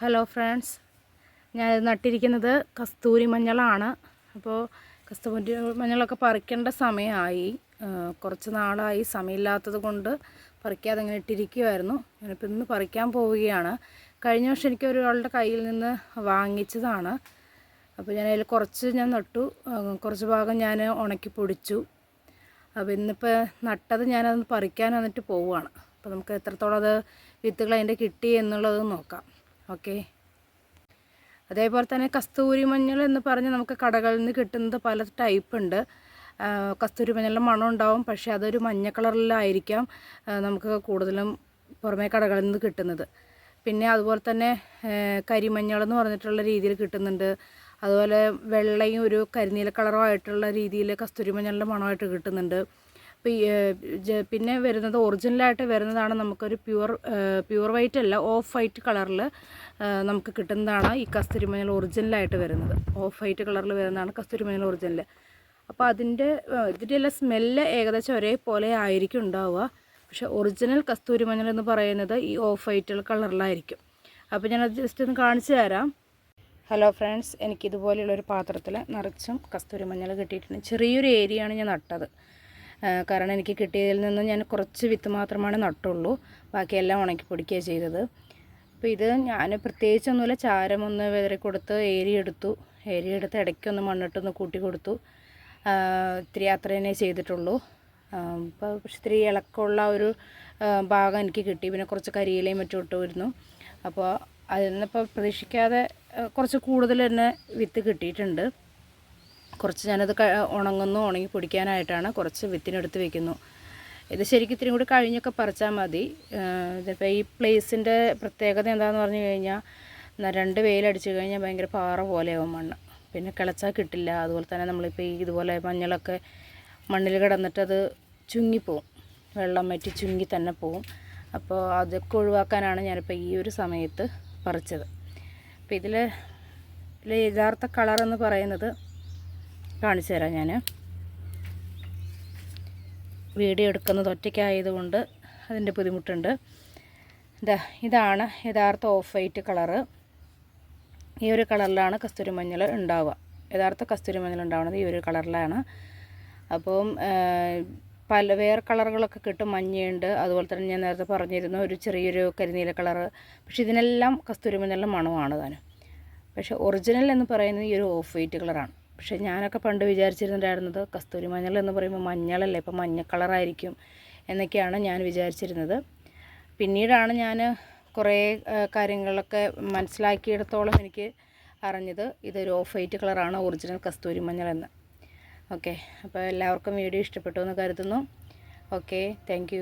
Hello friends ഞാൻ നട്ടിരിക്കുന്നത് കസ്തൂരി മഞ്ഞളാണ്. അപ്പോൾ കസ്തൂരി മഞ്ഞളൊക്കെ പറിക്കേണ്ട സമയമായി. കുറച്ച് നാളായി സമയമില്ലാത്തത് കൊണ്ട് പറിക്കാതെ ഇങ്ങനെ ഇട്ടിരിക്കുമായിരുന്നു ഞാനിപ്പോൾ ഇന്ന് പറിക്കാൻ പോവുകയാണ്. കഴിഞ്ഞ വർഷം എനിക്ക് ഒരാളുടെ കയ്യിൽ നിന്ന് വാങ്ങിച്ചതാണ്. അപ്പോൾ ഞാൻ അതിൽ കുറച്ച് ഞാൻ നട്ടു. കുറച്ച് ഭാഗം ഞാൻ ഉണക്കി പൊടിച്ചു. അപ്പോൾ ഇന്നിപ്പോൾ നട്ടത് ഞാനതൊന്ന് പറിക്കാൻ വന്നിട്ട് പോവുകയാണ്. അപ്പോൾ നമുക്ക് എത്രത്തോളം അത് വിത്തുകൾ അതിന്റെ കിട്ടി എന്നുള്ളത് നോക്കാം. ഓക്കെ. അതേപോലെ തന്നെ കസ്തൂരി മഞ്ഞൾ എന്ന് പറഞ്ഞ് നമുക്ക് കടകളിൽ നിന്ന് കിട്ടുന്നത് പല ടൈപ്പ് ഉണ്ട്. കസ്തൂരി മഞ്ഞളിൽ മണം ഉണ്ടാവും. പക്ഷേ അതൊരു മഞ്ഞ കളറിലായിരിക്കാം നമുക്ക് കൂടുതലും പുറമേ കടകളിൽ നിന്ന് കിട്ടുന്നത്. പിന്നെ അതുപോലെ തന്നെ കരിമഞ്ഞൾ എന്ന് പറഞ്ഞിട്ടുള്ള രീതിയിൽ കിട്ടുന്നുണ്ട്. അതുപോലെ വെള്ളയും ഒരു കരിനീല കളറോ ആയിട്ടുള്ള രീതിയിൽ കസ്തൂരി മഞ്ഞളുടെ മണമായിട്ട് കിട്ടുന്നുണ്ട്. പിന്നെ വരുന്നത് ഒറിജിനലായിട്ട് വരുന്നതാണ് നമുക്കൊരു പ്യുവർ പ്യുവർ വൈറ്റ് അല്ല ഓഫ് വൈറ്റ് കളറിൽ നമുക്ക് കിട്ടുന്നതാണ് ഈ കസ്തൂരി മഞ്ഞൾ ഒറിജിനലായിട്ട് വരുന്നത്. ഓഫ് വൈറ്റ് കളറിൽ വരുന്നതാണ് കസ്തൂരി മഞ്ഞൾ ഒറിജിനൽ അപ്പോൾ അതിന്റെ ഇതിന്റെ എല്ലാം സ്മെല്ല് ഏകദേശം ഒരേപോലെ ആയിരിക്കും ഉണ്ടാവുക. പക്ഷെ ഒറിജിനൽ കസ്തൂരി മഞ്ഞൾ എന്ന് പറയുന്നത് ഈ ഓഫ് വൈറ്റ് കളറിലായിരിക്കും. അപ്പോൾ ഞാനത് ജസ്റ്റ് ഒന്ന് കാണിച്ചു തരാം. ഹലോ ഫ്രണ്ട്സ് എനിക്കിതുപോലെയുള്ളൊരു പാത്രത്തിൽ നിറച്ചും കസ്തൂരി മഞ്ഞൾ കിട്ടിയിട്ടുണ്ട്. ചെറിയൊരു ഏരിയയാണ് ഞാൻ നട്ടത്. കാരണം എനിക്ക് കിട്ടിയതിൽ നിന്ന് ഞാൻ കുറച്ച് വിത്ത് മാത്രമാണ് നട്ടുള്ളൂ. ബാക്കിയെല്ലാം ഉണക്കി പൊടിക്കുകയാണ് ചെയ്തത്. അപ്പോൾ ഇത് ഞാൻ പ്രത്യേകിച്ചൊന്നുമില്ല. ചാരമൊന്ന് വിതറി കൊടുത്ത് ഏരിയെടുത്തു എടുത്തു. ഏരിയ എടുത്ത് ഇടയ്ക്കൊന്ന് മണ്ണിട്ടൊന്ന് കൂട്ടി കൊടുത്തു. ഇത്തിരി അത്ര തന്നെ ചെയ്തിട്ടുള്ളൂ. അപ്പോൾ ഇത്തിരി ഇളക്കമുള്ള ഒരു ഭാഗം എനിക്ക് കിട്ടി. പിന്നെ കുറച്ച് കരിയിലയും മറ്റും ഇട്ടുമായിരുന്നു അപ്പോൾ അതിൽ നിന്നിപ്പോൾ പ്രതീക്ഷിക്കാതെ കുറച്ച് കൂടുതൽ തന്നെ വിത്ത് കിട്ടിയിട്ടുണ്ട്. കുറച്ച് ഞാനത് ഉണങ്ങുന്നു ഉണങ്ങി പൊടിക്കാനായിട്ടാണ് കുറച്ച് വിത്തിനെടുത്ത് വെക്കുന്നു. ഇത് ശരിക്കും ഇത്തിരി കൂടി കഴിഞ്ഞൊക്കെ പറിച്ചാൽ മതി. ഇതിപ്പോൾ ഈ പ്ലേസിന്റെ പ്രത്യേകത എന്താണെന്ന് പറഞ്ഞു കഴിഞ്ഞാൽ രണ്ട് വെയിലടിച്ചു കഴിഞ്ഞാൽ ഭയങ്കര പാറ പോലെയാവും മണ്ണ്. പിന്നെ കിളച്ചാൽ കിട്ടില്ല. അതുപോലെ തന്നെ നമ്മളിപ്പോൾ ഈ ഇതുപോലെ മഞ്ഞളൊക്കെ മണ്ണിൽ കിടന്നിട്ട് അത് ചുങ്ങിപ്പോവും. വെള്ളം വറ്റി ചുങ്ങി തന്നെ പോവും. അപ്പോൾ അതൊക്കെ ഒഴിവാക്കാനാണ് ഞാനിപ്പോൾ ഈ ഒരു സമയത്ത് പറിച്ചത്. അപ്പോൾ ഇതിൽ യഥാർത്ഥ കളർ എന്ന് പറയുന്നത് കാണിച്ചു തരാം ഞാൻ. വീഡിയോ എടുക്കുന്നത് ഒറ്റയ്ക്കായതുകൊണ്ട് അതിന്റെ ബുദ്ധിമുട്ടുണ്ട്. ഇതാ ഇതാണ് യഥാർത്ഥ ഓഫ് വൈറ്റ് കളറ്. ഈ ഒരു കളറിലാണ് കസ്തൂരി മഞ്ഞൾ ഉണ്ടാവുക. യഥാർത്ഥ കസ്തൂരി മഞ്ഞൾ ഉണ്ടാവുന്നത് ഈ ഒരു കളറിലാണ്. അപ്പം പല വേറെ കളറുകളൊക്കെ കിട്ടും. മഞ്ഞയുണ്ട്. അതുപോലെ തന്നെ ഞാൻ നേരത്തെ പറഞ്ഞിരുന്നു ഒരു ചെറിയൊരു കരിനീല കളറ്. പക്ഷേ ഇതിനെല്ലാം കസ്തൂരി മഞ്ഞളിന്റെ മണമാണ് താനും. പക്ഷേ ഒറിജിനൽ എന്ന് പറയുന്നത് ഈ ഒരു ഓഫ് വൈറ്റ് കളറാണ്. പക്ഷേ ഞാനൊക്കെ പണ്ട് വിചാരിച്ചിരുന്നുണ്ടായിരുന്നത് കസ്തൂരി മഞ്ഞൾ എന്ന് പറയുമ്പോൾ മഞ്ഞളല്ലേ ഇപ്പം മഞ്ഞ കളറായിരിക്കും എന്നൊക്കെയാണ് ഞാൻ വിചാരിച്ചിരുന്നത്. പിന്നീടാണ് ഞാൻ കുറേ കാര്യങ്ങളൊക്കെ മനസ്സിലാക്കിയിടത്തോളം എനിക്ക് അറിഞ്ഞത് ഇതൊരു ഓഫ് വൈറ്റ് കളറാണ് ഒറിജിനൽ കസ്തൂരി മഞ്ഞൾ എന്ന്. ഓക്കെ അപ്പോൾ എല്ലാവർക്കും വീഡിയോ ഇഷ്ടപ്പെട്ടു എന്ന് കരുതുന്നു. Okay thank